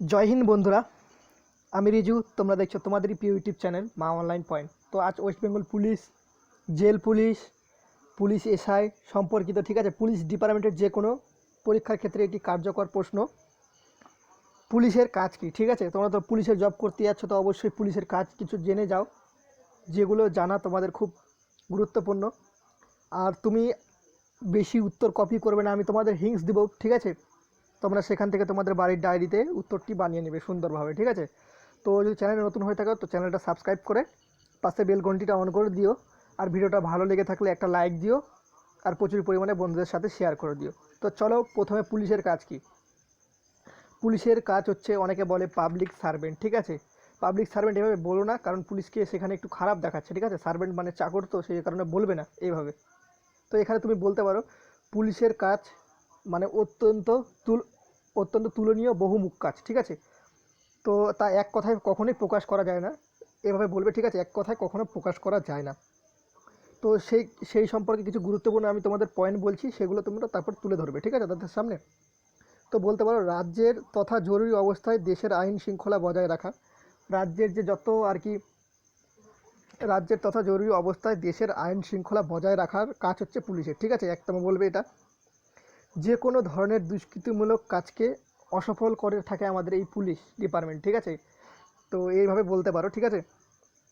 জয় হিন্দ বন্ধুরা, আমি রিজু, তোমরা দেখছ তোমাদেরই প্রিয় YouTube channel Maa online point. তো আজ West Bengal police, jail police police SI সম্পর্কিত, ঠিক আছে, পুলিশ ডিপার্টমেন্টের যে কোনো পরীক্ষার ক্ষেত্রে একটি কার্যকর প্রশ্ন। পুলিশের কাজ কি, ঠিক আছে? তোমরা তো পুলিশের জব করতে যাচ্ছ তো অবশ্যই পুলিশের কাজ কিছু জেনে যাও, যেগুলো জানা তোমাদের খুব গুরুত্বপূর্ণ। আর তুমি বেশি উত্তর কপি করবে না, আমি তোমাদের হিংস দিব, ঠিক আছে? তোমরা সেখান থেকে তোমাদের বাড়ির ডায়েরিতে উত্তরটি বানিয়ে নেবে সুন্দরভাবে, ঠিক আছে? তো যদি চ্যানেলে নতুন হয়ে থাকো, তো চ্যানেলটা সাবস্ক্রাইব করে পাশে বেল ঘন্টিটা অন করে দিও, আর ভিডিওটা ভালো লেগে থাকলে একটা লাইক দিও, আর প্রচুর পরিমাণে বন্ধুদের সাথে শেয়ার করে দিও। তো চলো, প্রথমে পুলিশের কাজ কি? পুলিশের কাজ হচ্ছে, অনেকে বলে পাবলিক সার্ভেন্ট ঠিক আছে? পাবলিক সার্ভেন্ট এভাবে বলো না, কারণ পুলিশকে সেখানে একটু খারাপ দেখাচ্ছে, ঠিক আছে? সার্ভেন্ট মানে চাকর তো, সেই কারণে বলবে না এইভাবে তো এখানে তুমি বলতে পারো, পুলিশের কাজ মানে অত্যন্ত তুল অত্যন্ত তুলনীয় বহুমুখ কাজ, ঠিক আছে? তো তা এক কথায় কখনোই প্রকাশ করা যায় না। এভাবে বলবে, ঠিক আছে? এক কথায় কখনো প্রকাশ করা যায় না। তো সেই সেই সম্পর্কে কিছু গুরুত্বপূর্ণ আমি তোমাদের পয়েন্ট বলছি, সেগুলো তোমরা তারপর তুলে ধরবে, ঠিক আছে, তাদের সামনে? তো বলতে পারো, রাজ্যের তথা জরুরি অবস্থায় দেশের আইন শৃঙ্খলা বজায় রাখা, রাজ্যের যে যত আর কি, রাজ্যের তথা জরুরি অবস্থায় দেশের আইন শৃঙ্খলা বজায় রাখার কাজ হচ্ছে পুলিশের, ঠিক আছে? একদম বলবে এটা। যে কোনো ধরনের দুষ্কৃতিমূলক কাজকে অসফল করে থাকে আমাদের এই পুলিশ ডিপার্টমেন্ট, ঠিক আছে? তো এইভাবে বলতে পারো, ঠিক আছে?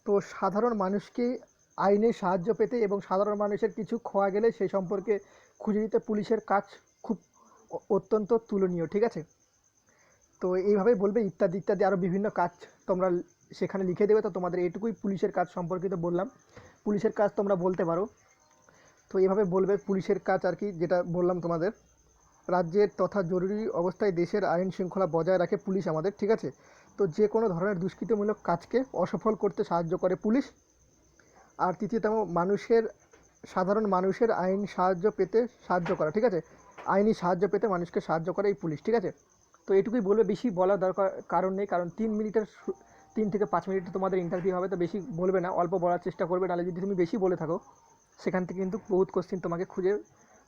তো সাধারণ মানুষকে আইনে সাহায্য পেতে এবং সাধারণ মানুষের কিছু খোয়া গেলে সেই সম্পর্কে খুঁজে দিতে পুলিশের কাজ খুব অত্যন্ত তুলনীয়, ঠিক আছে? তো এইভাবেই বলবে, ইত্যাদি ইত্যাদি আরও বিভিন্ন কাজ তোমরা সেখানে লিখে দেবে। তো তোমাদের এইটুকুই পুলিশের কাজ সম্পর্কিত বললাম। পুলিশের কাজ তোমরা বলতে পারো। তো এইভাবে বলবে পুলিশের কাজ আর কি, যেটা বললাম তোমাদের। রাজ্যের তথা জরুরি অবস্থায় দেশের আইন শৃঙ্খলা বজায় রাখে পুলিশ আমাদের, ঠিক আছে? তো যে কোনো ধরনের দুষ্কৃতিমূলক কাজকে অসফল করতে সাহায্য করে পুলিশ। আর তৃতীয়তম, মানুষের, সাধারণ মানুষের আইন সাহায্য পেতে সাহায্য করা, ঠিক আছে? আইনি সাহায্য পেতে মানুষকে সাহায্য করে এই পুলিশ, ঠিক আছে? তো এটুকুই বলবে, বেশি বলার দরকার, কারণ নেই, কারণ তিন মিনিটের তিন থেকে পাঁচ মিনিট তোমাদের ইন্টারভিউ হবে, তো বেশি বলবে না, অল্প বলার চেষ্টা করবে, নাহলে যদি তুমি বেশি বলে থাকো, সেখান থেকে কিন্তু বহুত কোশ্চিন তোমাকে খুঁজে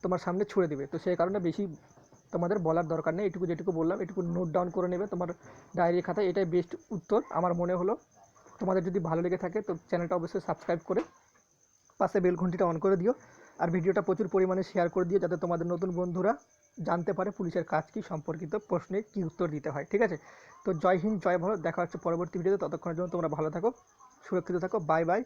তোমার সামনে ছুড়ে দেবে। তো সেই কারণে বেশি তোমাদের বলার দরকার নেই। এটুকু যেটুকু বললাম, এটুকু নোট ডাউন করে নেবে। তোমার ডায়েরি খাতায় এটাই বেস্ট উত্তর। আমার মনে হলো তোমাদের যদি ভালো লেগে থাকে তো চ্যানেলটা অবশ্যই সাবস্ক্রাইব করে পাশে বেল ঘন্টিটা অন করে দিও। আর ভিডিওটা প্রচুর পরিমাণে শেয়ার করে দিও যাতে তোমাদের নতুন বন্ধুরা জানতে পারে পুলিশের কাজ কী, সম্পর্কিত প্রশ্নে কী উত্তর দিতে হয়। ঠিক আছে? তো জয় হিন্দ, জয় ভারত। দেখা হচ্ছে পরবর্তী ভিডিওতে ততক্ষণের জন্য তোমরা ভালো থাকো, সুরক্ষিত থাকো। Bye bye